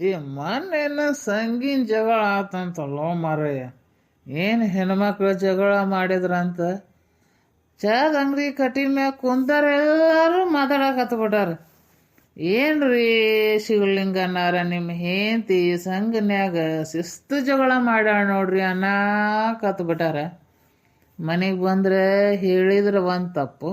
ಈ ಮೊನ್ನೆನ ಸಂಗಿನ ಜಗಳ ಆತಂತಲ್ಲೋ ಮಾರಯ್ಯ. ಏನು ಹೆಣ್ಮಕ್ಳು ಜಗಳ ಮಾಡಿದ್ರಂತ? ಚಾದ ಅಂಗಡಿ ಕಟ್ಟಿ ಮ್ಯಾಗ ಕುಂತಾರ ಎಲ್ಲರೂ ಮಾತಾಡಕತ್ಬಿಟ್ಟಾರ ಏನ್ರಿ ಶಿವಲಿಂಗನಾರ ನಿಮ್ಮ ಹೆಂಡತಿ ಸಂಘನ್ಯಾಗ ಶಿಸ್ತು ಜಗಳ ಮಾಡ್ಯಾಳ ನೋಡ್ರಿ ಅನ್ನಕತ್ಬಿಟ್ಟಾರ ಮನೆಗೆ ಬಂದ್ರೆ ಹೇಳಿದ್ರೆ ಒಂದು ತಪ್ಪು,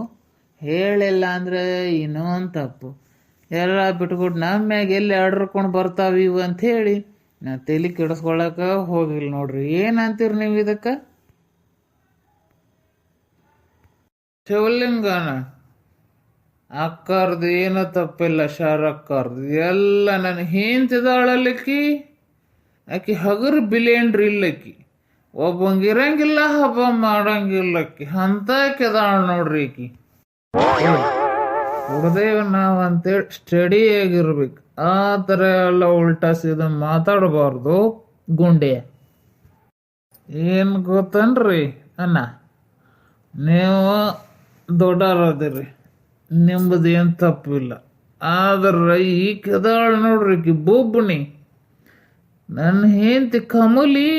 ಹೇಳಿಲ್ಲ ಅಂದ್ರೆ ಇನ್ನೊಂದು ತಪ್ಪು. ಎಲ್ಲ ಬಿಟ್ಕೊಟ್ಟು ನಮ್ಮ ಮ್ಯಾಗ ಎಲ್ಲಿ ಆರ್ಡ್ರ್ಕೊಂಡು ಬರ್ತಾವ ಇವು ಅಂತ ಹೇಳಿ ನಾ ತಲೆ ಕೆಡಿಸ್ಕೊಳಕ ಹೋಗಿಲ್ಲ ನೋಡ್ರಿ. ಏನಂತೀರಿ ನೀವು ಇದಕ್ಕೆ? ಶಿವಲಿಂಗನ? ಅಕ್ಕರ್ದು ಏನೂ ತಪ್ಪಿಲ್ಲ, ಶಾರಕ್ಕರ್ದು. ಎಲ್ಲ ನನ್ನ ಹೆಂತಿದಾಳಲ್ಲಿಕ್ಕಿ ಆಕಿ ಹಗರು ಬಿಲೇನ್ರಿ ಇಲ್ಲಕ್ಕಿ ಒಬ್ಬಂಗಿರಂಗಿಲ್ಲ ಹಬ್ಬ ಮಾಡಂಗಿಲ್ಲಕ್ಕಿ ಅಂತ ಕೆದಾಳ ನೋಡ್ರಿ ಆಕಿ ಹುಡ್ದೇವ್ ನಾವು ಅಂತೇಳಿ ಸ್ಟಡಿ ಆಗಿರ್ಬೇಕು ಆ ಥರ ಎಲ್ಲ ಉಲ್ಟಾ ಸೀದಾ ಮಾತಾಡಬಾರ್ದು ಗುಂಡೆ. ಏನು ಗೊತ್ತನ್ರಿ ಅಣ್ಣ? ನೀವು ದೊಡ್ಡರದಿರಿ. ನಿಮ್ಮದು ಏನು ತಪ್ಪಿಲ್ಲ. ಆದ್ರೆ ಈ ಕೆದಾಳ ನೋಡ್ರಿ ಬೊಬ್ಬಣಿ. ನನ್ನ ಹೆಂಡತಿ ಕಮಲಿ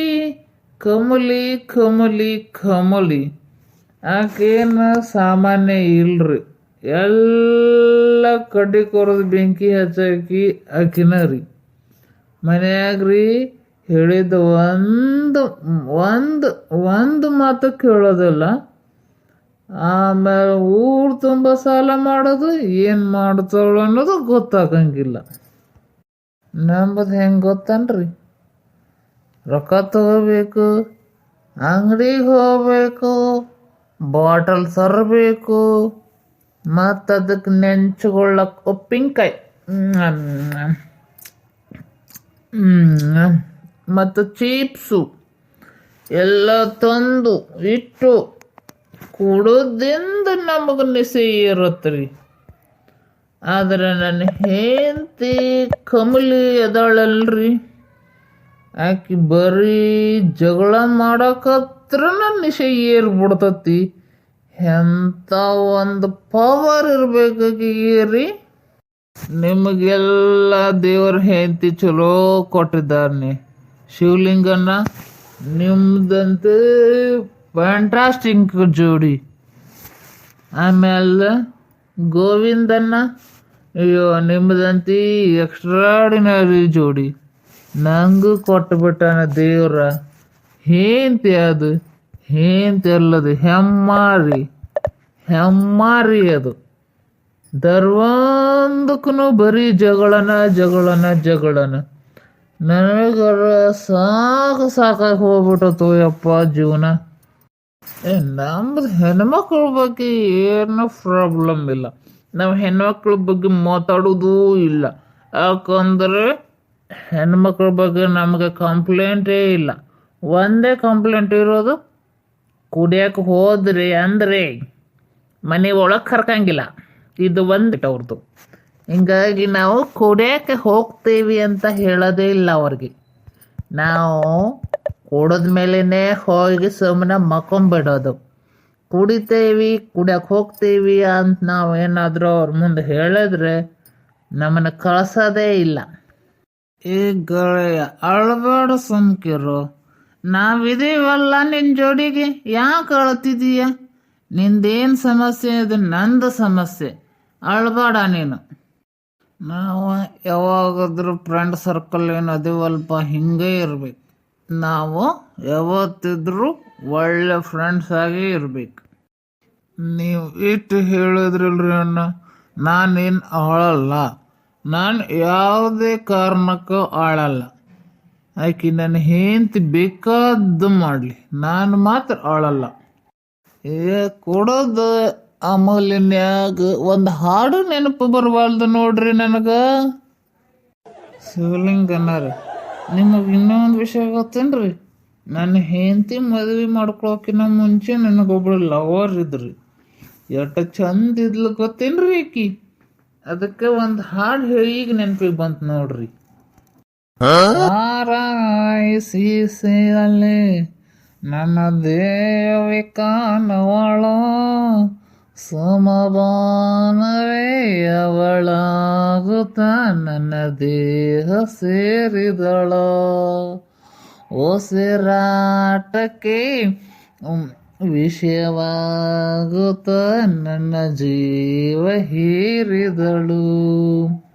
ಕಮಲಿ ಕಮಲಿ ಕಮಲಿ. ಆಕೇನು ಸಾಮಾನ್ಯ ಇಲ್ರಿ. ಎಲ್ಲ ಕಡ್ಡಿ ಕೊರದ ಬೆಂಕಿ ಹಚ್ಚಾಕಿ ಆಕಿನ ರೀ. ಮನ್ಯಾಗ ರೀ ಹೇಳಿದ ಒಂದು ಒಂದು ಒಂದು ಮಾತು ಕೇಳೋದಿಲ್ಲ. ಆಮೇಲೆ ಊರು ತುಂಬ ಸಾಲ ಮಾಡೋದು, ಏನು ಮಾಡ್ತಾಳು ಅನ್ನೋದು ಗೊತ್ತಾಗಂಗಿಲ್ಲ. ನಂಬದು ಹೆಂಗೆ ಗೊತ್ತನ್ರಿ? ರೊಕ್ಕ ತಗೋಬೇಕು, ಅಂಗಡಿಗೆ ಹೋಗಬೇಕು, ಬಾಟಲ್ ತರಬೇಕು ಮತ್ತು ಅದಕ್ಕೆ ನೆಂಚ್ಕೊಳ್ಳಕ್ಕೆ ಉಪ್ಪಿನಕಾಯಿ. ಮತ್ತು ಚೀಪ್ಸು. ಎಲ್ಲ ತಂದು ಇಟ್ಟು ಕುಡೋದ್ರಿಂದ ನಮಗೆ ನಿಸೆ ಇರುತ್ತೆ ರೀ ಆದ್ರೆ ನನ್ನ ಹೆಂಡತಿ ಕಮಲಿ ಅದಾಳಲ್ರಿ. ಆಕೆ ಬರೀ ಜಗಳ ಮಾಡೋಕತ್ರ ನನ್ನ ನಿಶೆ ಏರ್ಬಿಡ್ತತಿ. ಎಂಥ ಒಂದು ಪವರ್ ಇರಬೇಕು ರೀ ನಿಮಗೆಲ್ಲ ದೇವ್ರ ಹೆಂಡತಿ ಚಲೋ ಕೊಟ್ಟಿದ್ದಾನೆ ಶಿವಲಿಂಗನ ನಿಮ್ದಂತೂ ಫ್ಯಾಂಟಾಸ್ಟಿಕ್ ಜೋಡಿ. ಆಮೇಲೆ ಗೋವಿಂದನ್ನ ಅಯ್ಯೋ ನಿಮ್ಮದಂತಿ ಎಕ್ಸ್ಟ್ರಾಡಿನರಿ ಜೋಡಿ. ನಂಗೂ ಕೊಟ್ಟುಬಿಟ್ಟಾನ ದೇವ್ರ. ಹೇಂತಿ ಅದು. ಹೇಂತಿ ಅಲ್ಲದು, ಹೆಮ್ಮಾರಿ ಹೆಮ್ಮಾರಿ ಅದು. ಧರ್ವಾಂದಕ್ಕೂ ಬರೀ ಜಗಳನ ಜಗಳನ ಜಗಳನ. ನನಗರ ಸಾಕು ಸಾಕಾಗಿ ಹೋಗ್ಬಿಟ್ಟತು ಯಪ್ಪ ಜೀವನ. ಏ, ನಮ್ದು ಹೆಣ್ಮಕ್ಳ ಬಗ್ಗೆ ಏನು ಪ್ರಾಬ್ಲಮ್ ಇಲ್ಲ. ನಾವು ಹೆಣ್ಮಕ್ಳ ಬಗ್ಗೆ ಮಾತಾಡೋದೂ ಇಲ್ಲ. ಯಾಕಂದರೆ ಹೆಣ್ಮಕ್ಳ ಬಗ್ಗೆ ನಮಗೆ ಕಂಪ್ಲೇಂಟೇ ಇಲ್ಲ. ಒಂದೇ ಕಂಪ್ಲೇಂಟ್ ಇರೋದು ಕುಡಿಯಕ್ಕೆ ಹೋದ್ರಿ ಅಂದರೆ ಮನೆ ಒಳಗೆ ಕರ್ಕಂಗಿಲ್ಲ. ಇದು ಬಂದ್ಬಿಟ್ಟು ಅವ್ರದ್ದು ಹಿಂಗಾಗಿ ನಾವು ಕುಡಿಯೋಕ್ಕೆ ಹೋಗ್ತೀವಿ ಅಂತ ಹೇಳೋದೇ ಇಲ್ಲ ಅವ್ರಿಗೆ. ನಾವು ಕುಡಿದ ಮೇಲೇ ಹೋಗಿ ಸುಮ್ಮನೆ ಮಕ್ಕೊಂಬಿಡೋದು ಕುಡಿತೇವಿ ಕುಡಿಯಕ್ಕೆ ಹೋಗ್ತೀವಿ ಅಂತ ನಾವು ಏನಾದರೂ ಅವ್ರ ಮುಂದೆ ಹೇಳಿದ್ರೆ ನಮ್ಮನ್ನು ಕಳಿಸೋದೇ ಇಲ್ಲ. ಈ ಗಳೆಯ, ಅಳಬೇಡ ಸುಮ್ಕಿರು. ನಾವಿದೀವಲ್ಲ ನಿನ್ನ ಜೋಡಿಗೆ ಯಾಕೆ ಅಳ್ತಿದೀಯ? ನಿಂದೇನ್ ಸಮಸ್ಯೆ? ಇದು ನಂದು ಸಮಸ್ಯೆ. ಅಳ್ಬೇಡ ನೀನು. ನಾವು ಯಾವಾಗಾದ್ರೂ ಫ್ರೆಂಡ್ ಸರ್ಕಲ್ ಏನು ಅದೀವಲ್ಪ ಹಿಂಗೆ ಇರಬೇಕು. ನಾವು ಯಾವತ್ತಿದ್ರೂ ಒಳ್ಳೆ ಫ್ರೆಂಡ್ಸ್ ಆಗಿ ಇರಬೇಕು. ನೀವು ಇಷ್ಟು ಹೇಳಿದ್ರಲ್ರಿ ಅಣ್ಣ, ನಾನೇನು ಆಳಲ್ಲ. ನಾನು ಯಾವುದೇ ಕಾರಣಕ್ಕೂ ಆಳಲ್ಲ. ಆಕೆ ನನ್ನ ಹೆಂಡತಿ ಬೇಕಾದ ಮಾಡಲಿ. ನಾನು ಮಾತ್ರ ಆಳಲ್ಲ. ಏ, ಕೊಡೋದು ಅಮೂಲ್ಯನ್ಯಾಗ ಒಂದು ಹಾಡು ನೆನಪು ಬರಬಾರ್ದು ನೋಡ್ರಿ ನನಗೆ. ಶಿವಲಿಂಗನಾರ ನಿಮಗೆ ಇನ್ನೊಂದು ವಿಷಯ ಗೊತ್ತೇನ್ರಿ? ನನ್ನ ಹೆಂಡತಿ ಮದುವೆ ಮಾಡ್ಕೊಳಕಿನ ಮುಂಚೆ ನನಗೊಬ್ಳು ಲವರ್ ಇದ್ರಿ. ಎಟ್ಟ ಚಂದ ಇದ್ಲು ಗೊತ್ತೇನ್ರಿ ಆಕಿ? ಅದಕ್ಕೆ ಒಂದು ಹಾಡು ಹೇಳಿ ಈಗ ನೆನಪಿಗೆ ಬಂತು ನೋಡ್ರಿ. ಆರಾಯಿಸಿಸಲಿ ನನ್ನ ದೇವಿ ಕಾಣವಳ ಸಮಬಾನವೇ ಅವಳಾಗುತ್ತ ನನ್ನ ದೇಹ ಸೇರಿದಳ. ಉಸಿರಾಟಕ್ಕೆ ವಿಷಯವಾಗುತ್ತ ನನ್ನ ಜೀವ ಹೀರಿದಳು.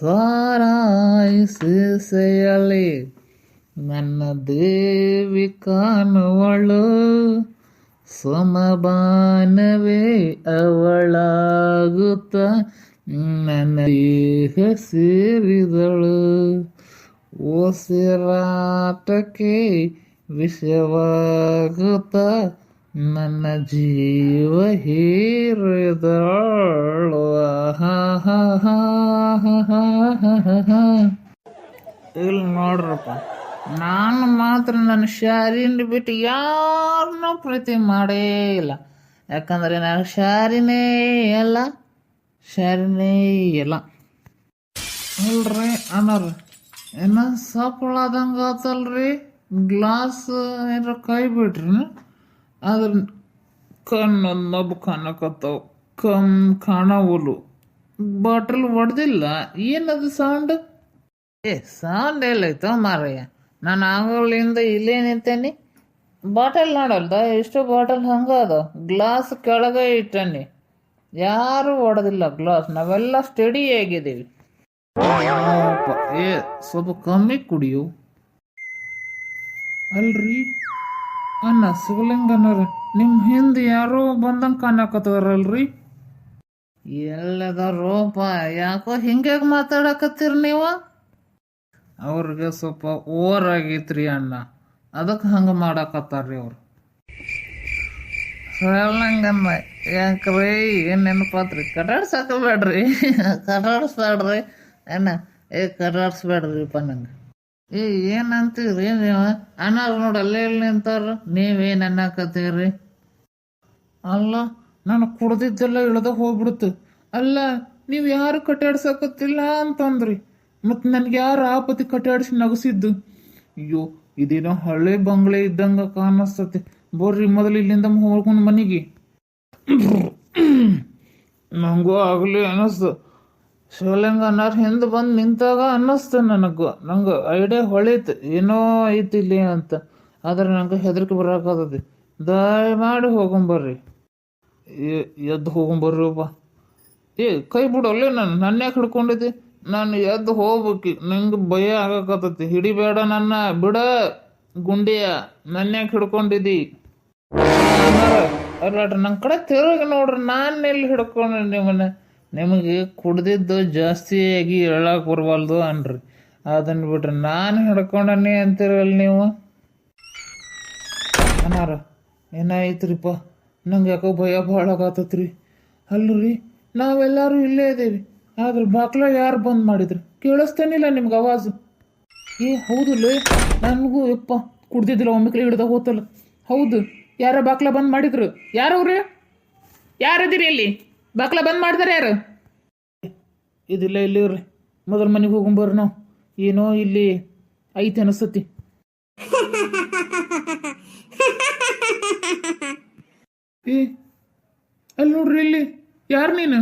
ಸಾರಾಯಿಸೆಯಲಿ ನನ್ನ ದೇವಿ ಕಾಣುವಳು. ಸಮಬಾನವೇ ಅವಳಾಗುತ್ತ ನನ್ನ ದೇಹ ಸೇರಿದಳು. ಉಸಿರಾಟಕ್ಕೆ ವಿಷವಾಗುತ್ತ ನನ್ನ ಜೀವ ಹೀರಿದಳು. ಇಲ್ಲಿ ನೋಡ್ರಪ್ಪ, ನಾನು ಮಾತ್ರ ನನ್ನ ಶಾರಿನ ಬಿಟ್ಟು ಯಾರನ್ನೂ ಪ್ರೀತಿ ಮಾಡೇ ಇಲ್ಲ. ಯಾಕಂದ್ರೆ ನಾನು ಶಾರಿನೇ ಎಲ್ಲ ಶಾರಿನೇ ಎಲ್ಲ ಅಲ್ರಿ ಅನ್ನೋರು ಏನ ಸಪ್ಪಳಾದಂಗೆ ಆತಲ್ರಿ. ಗ್ಲಾಸ್ ಏನಾರ ಕೈ ಬಿಟ್ರಿ ಅದ್ರ ಕಣ್ಣು ನಬ್ ಕಾಣಕತ್ತಾವ ಕಮ್ ಕಾಣವಲು ಬಾಟಲ್ ಒಡೆದಿಲ್ಲ, ಏನದು ಸೌಂಡ್ ಏ ಸೌಂಡ್ ಎಲ್ಲೈತೋ ಮಾರಯ್ಯ ನಾನು ಆಗಲಿಂದ ಇಲ್ಲೇ ನಿಂತೇನಿ. ಬಾಟಲ್ ನೋಡಲ್ದ? ಎಷ್ಟು ಬಾಟಲ್ ಹಂಗೆ ಅದ ಗ್ಲಾಸ್ ಕೆಳಗೆ ಇಟ್ಟನಿ. ಯಾರು ಒಡೆದಿಲ್ಲ ಗ್ಲಾಸ್. ನಾವೆಲ್ಲ ಸ್ಟಡಿ ಆಗಿದ್ದೀವಿ. ಏ, ಸ್ವಲ್ಪ ಕಮ್ಮಿ ಕುಡಿಯು. ಅಲ್ರಿ? ಅನ್ನ ಶಿವಲಿಂಗನವ್ರ ನಿಮ್ಮ ಹಿಂದೆ ಯಾರೋ ಬಂದಂಗೆ ಕಾಣಕತ್ತವ್ರಲ್ರಿ ಎಲ್ಲದಾರೋಪ ಯಾಕೋ ಹಿಂಗ್ಯಾಗ ಮಾತಾಡಕತ್ತೀರಿ ನೀವು? ಅವ್ರಿಗೆ ಸ್ವಲ್ಪ ಓವರ್ ಆಗೈತ್ರಿ ಅಣ್ಣ. ಅದಕ್ಕೆ ಹಂಗೆ ಮಾಡಾಕತ್ತಾರ್ರಿ ಅವ್ರು. ಹೇಳಂಗನ್ನ ಯಾಕ್ರಿ? ಏನು ನೆನಪಾತ್ರಿ? ಕಟಾಡ್ಸಾಕಬೇಡ್ರಿ ಕಟಾಡ್ಸ್ಬೇಡ್ರಿ ಅಣ್ಣ ಏ ಕಟಾಡ್ಸ್ಬೇಡ್ರಿಪ್ಪ ನಂಗೆ. ಏ ಏನಂತೀರಿ ನೀವು? ಅಣ್ಣಾರು ನೋಡಿ ಅಲ್ಲೇ ಇಲ್ಲಿ ನಿಂತಾರ ನೀವೇನು ಅನ್ನಕತ್ತೀರಿ? ಅಲ್ಲ, ನಾನು ಕುಡ್ದಿದ್ದೆಲ್ಲ ಇಳ್ದ ಹೋಗ್ಬಿಡ್ತು. ಅಲ್ಲ, ನೀವು ಯಾರು ಕಟ್ಟಾಡ್ಸಕತ್ತಿಲ್ಲ ಅಂತಂದ್ರಿ. ಮತ್ತು ನನಗೆ ಯಾರು ಆಪತಿ ಕಟ್ಟಾಡಿಸಿ ನಗಸಿದ್ದು? ಅಯ್ಯೋ, ಇದೇನೋ ಹಳೆ ಬಂಗ್ಲೆ ಇದ್ದಂಗ ಕಾಣಿಸ್ತತಿ. ಬರ್ರಿ ಮೊದಲು ಇಲ್ಲಿಂದ ಹೋಗ್ಕೊಂಡು ಮನೆಗೆ. ನಂಗೂ ಆಗಲಿ ಅನ್ನಿಸ್ತು ಶಿವಲಿಂಗ ಅನ್ನಾರ ಹಿಂದೆ ಬಂದು ನಿಂತಾಗ ಅನ್ನಿಸ್ತು ನನಗೂ. ನಂಗೆ ಐಡಿಯಾ ಹೊಳೀತು. ಏನೋ ಐತಿ ಇಲ್ಲಿ ಅಂತ. ಆದ್ರೆ ನಂಗೆ ಹೆದರಿಕೆ ಬರಾಕತ್ತೈತಿ ದಯಮಾಡಿ ಹೋಗಂಬರ್ರಿ. ಎದ್ದು ಹೋಗೊಂಬರ್ರಿ ಒಬ್ಬ. ಏ, ಕೈ ಬಿಡೋಲ್ಲ ನಾನು. ನನ್ನ ಯಾಕೆ ಹಿಡ್ಕೊಂಡಿದ್ದೆ? ನಾನು ಎದ್ದು ಹೋಗ್ಬೇಕು. ನಂಗೆ ಭಯ ಆಗಕತ್ತೈತಿ ಹಿಡಿಬೇಡ ನನ್ನ. ಬಿಡ, ಗುಂಡಿಯ. ನನ್ನ ಯಾಕೆ ಹಿಡ್ಕೊಂಡಿದ್ದಿ? ಅಲ್ಲ ನನ್ನ ಕಡೆ ತಿರುಗಿ ನೋಡ್ರಿ. ನಾನು ಎಲ್ಲಿ ಹಿಡ್ಕೊಂಡೆ ನಿಮ್ಮನ್ನ? ನಿಮಗೆ ಕುಡ್ದಿದ್ದು ಜಾಸ್ತಿಯಾಗಿ ಆಗಿ ಹೇಳಕ್ ಬರವಲ್ದು ಅನ್ರಿ. ಅದನ್ನ ಬಿಟ್ರಿ ನಾನು ಹಿಡ್ಕೊಂಡನಿ ಅಂತೀರಲ್ಲ ನೀವು? ಅನಾರ ಏನಾಯ್ತ್ರಿಪ್ಪ? ನಂಗೆ ಯಾಕೋ ಭಯ ಭಾಳ ಆಗತ್ತತ್ರಿ. ಅಲ್ರಿ, ನಾವೆಲ್ಲರೂ ಇಲ್ಲೇ ಇದ್ದೀವಿ. ಆದ್ರೆ ಬಾಕ್ಲ ಯಾರು ಬಂದ್ ಮಾಡಿದ್ರು? ಕೇಳಿಸ್ತೇನಿಲ್ಲ ನಿಮ್ಗೆ ಆವಾಜು? ಏ ಲೇ ನನಗೂ ಯಪ್ಪ, ಕುಡ್ದಿದ್ದಿಲ್ಲ ಒಮ್ಮಿಕ್ಲೆ ಹಿಡ್ದ ಹೋತಲ್ಲ. ಹೌದು, ಯಾರ ಬಾಕ್ಲ ಬಂದ್ ಮಾಡಿದ್ರು. ಯಾರವ್ರಿ? ಯಾರದಿರಿ ಇಲ್ಲಿ? ಬಾಕ್ಲ ಬಂದ್ ಮಾಡಿದಾರೆ ಯಾರು? ಇದಿಲ್ಲ ಇಲ್ಲಿ ಇರ್ರಿ. ಮೊದಲು ಮನೆಗೆ ಹೋಗೊಂಬರ್ರಿ ನಾವು. ಏನೋ ಇಲ್ಲಿ ಐತೆ ಅನಿಸ್ತತಿ. ಏ ಅಲ್ಲಿ ನೋಡ್ರಿ ಇಲ್ಲಿ. ಯಾರು ನೀನು?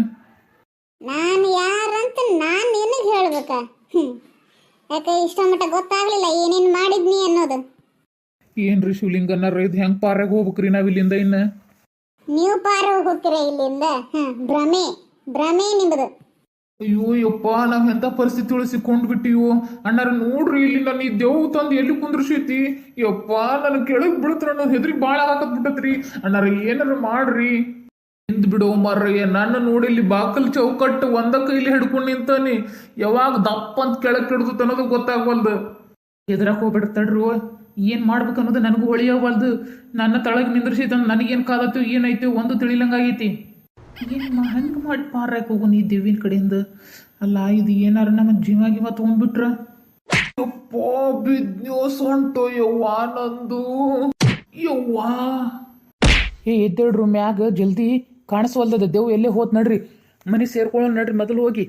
ನಾನು ಯಾರಂತ ನಾನು ನಿನಗೆ ಹೇಳ್ಬೇಕಾ. ಯಾಕೆ ಇಷ್ಟ ಮಟ್ಟ ಗೊತ್ತಾಗ್ಲಿಲ್ಲ ಏನೇನು ಮಾಡಿದ್ನಿ ಅನ್ನೋದು. ಏನ್ರಿ ಶಿವಲಿಂಗನ್ನ ಇದು ಹೆಂಗೆ ಪಾರಾಗ ಹೋಗ್ಬೇಕ್ರಿ ನಾವು ಇಲ್ಲಿಂದ ಇನ್ನ? ನೀವು ಪಾರ ಹೋಗ್ತೀರ ಇಲ್ಲಿಂದ? ಭ್ರಮೆ ಭ್ರಮೆ ನಿಮ್ಮದು ಅಯ್ಯೋ ಯಪ್ಪ ನಾವ್ ಎಂತ ಪರಿಸ್ಥಿತಿ ಒಳಗೆ ಸಿಕ್ಕೊಂಡ್ ಬಿಟ್ಟಿವು ಅಣ್ಣಾರ ನೋಡ್ರಿ ಇಲ್ಲಿ ನಾನು ಈ ದೇವ್ ತಂದು ಎಲ್ಲಿ ಕುಂದ್ರಸೈತಿ? ಯಪ್ಪ ನನ್ ಕೆಳಗ್ ಬೀಳ್ತಾರ ಅನ್ನೋ ಹೆದ್ರಿ ಬಾಳ ಹಾಕತ್ ಬಿಟ್ಟತ್ರಿ ಅಣ್ಣಾರ ಏನಾರ ಮಾಡ್ರಿ? ನಿಂತ್ ಬಿಡೋ ಮಾರ್ರಯ್ಯ ನನ್ನ ನೋಡಿ ಇಲ್ಲಿ ಬಾಕಲ್ ಚೌಕಟ್ಟು ಒಂದ ಕೈಲಿ ಹಿಡ್ಕೊಂಡ್ ನಿಂತಾನಿ. ಯಾವಾಗ ದಪ್ಪ ಅಂತ ಕೆಳಗ್ ಹಿಡ್ದು ಅನ್ನೋದು ಗೊತ್ತಾಗವಲ್ದು. ಎದ್ರಾಕ್ ಹೋಗ್ಬಿಡ್ತಾಡ್ರಿ ತಡ್ರು. ಏನ್ ಮಾಡ್ಬೇಕು ಅನ್ನೋದು ನನಗೂ ಹೊಳಿಯವಲ್ದು ನನ್ನ ತಳಗ್ ನಿಂದ್ರಿಸೈತ ನನಗೇನು ಕಾದತ್ತು? ಏನಾಯ್ತು ಒಂದು ತಿಳಿಲಂಗಾಗೈತಿ. ಏನು ಹೆಂಗೆ ಮಾಡಿ ಪಾರಾಕ್ ಹೋಗು ನೀ ದೇವಿನ ಕಡೆಯಿಂದ? ಅಲ್ಲ ಇದು ಏನಾರ ನಮ್ಮ ಜೀವ ಗಿವ ತೊಗೊಂಡ್ಬಿಟ್ರ? ಯಪ್ಪ ಬಿದ್ನೋ ಸೊಂಟು ಯವ್ವಾ ನಂದು. ಯವ್ವಾ. ಏ ಎದ್ದೇಳ್ರು ಮ್ಯಾಗ ಜಲ್ದಿ ಕಾಣಿಸ್ವಲ್ದದ ದೇವ್ ಎಲ್ಲೇ ಹೋತ್ ನಡ್ರಿ. ಮನೆ ಸೇರ್ಕೊಳ್ಳೋ ನಡ್ರಿ ಮೊದಲು ಹೋಗಿ.